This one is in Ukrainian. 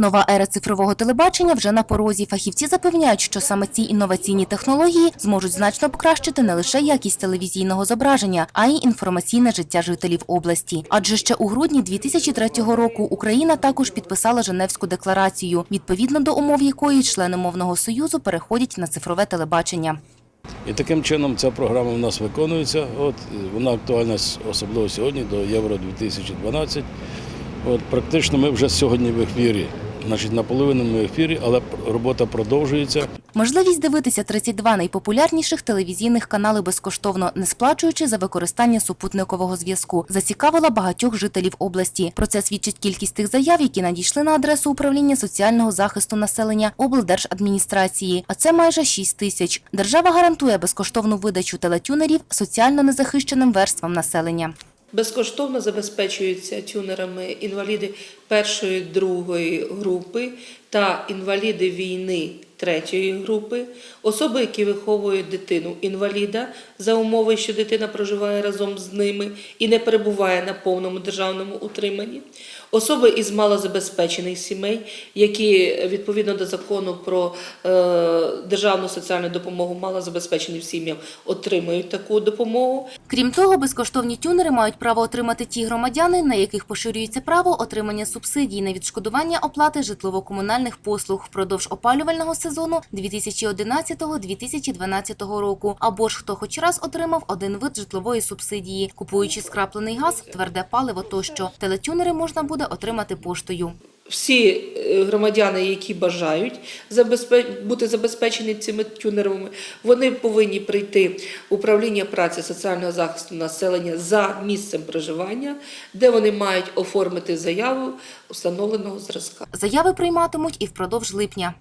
Нова ера цифрового телебачення вже на порозі. Фахівці запевняють, що саме ці інноваційні технології зможуть значно покращити не лише якість телевізійного зображення, а й інформаційне життя жителів області. Адже ще у грудні 2003 року Україна також підписала Женевську декларацію, відповідно до умов якої члени мовного союзу переходять на цифрове телебачення. І таким чином ця програма в нас виконується. От, вона актуальна особливо сьогодні до Євро 2012. От, практично ми вже сьогодні в ефірі. Значить, наполовину ми ефірі, але робота продовжується. Можливість дивитися 32 найпопулярніших телевізійних канали безкоштовно, не сплачуючи за використання супутникового зв'язку, зацікавила багатьох жителів області. Про це свідчить кількість тих заяв, які надійшли на адресу управління соціального захисту населення облдержадміністрації. А це майже 6 тисяч. Держава гарантує безкоштовну видачу телетюнерів соціально незахищеним верствам населення. Безкоштовно забезпечуються тюнерами інваліди першої другої групи та інваліди війни третьої групи, особи, які виховують дитину інваліда за умови, що дитина проживає разом з ними і не перебуває на повному державному утриманні, особи із малозабезпечених сімей, які відповідно до закону про е, державну соціальну допомогу малозабезпеченим сім'ям отримують таку допомогу. Крім того, безкоштовні тюнери мають право отримати ті громадяни, на яких поширюється право отримання субсидій на відшкодування оплати житлово-комунальних послуг впродовж опалювального сезону 2011-2012 року, або ж хто хоч раз отримав один вид житлової субсидії, купуючи скраплений газ, тверде паливо тощо. Телетюнери можна буде отримати поштою. Всі е, громадяни, які бажають бути забезпечені цими тюнерами, вони повинні прийти в управління праці соціального захисту населення за місцем проживання, де вони мають оформити заяву встановленого зразка. Заяви прийматимуть і впродовж липня.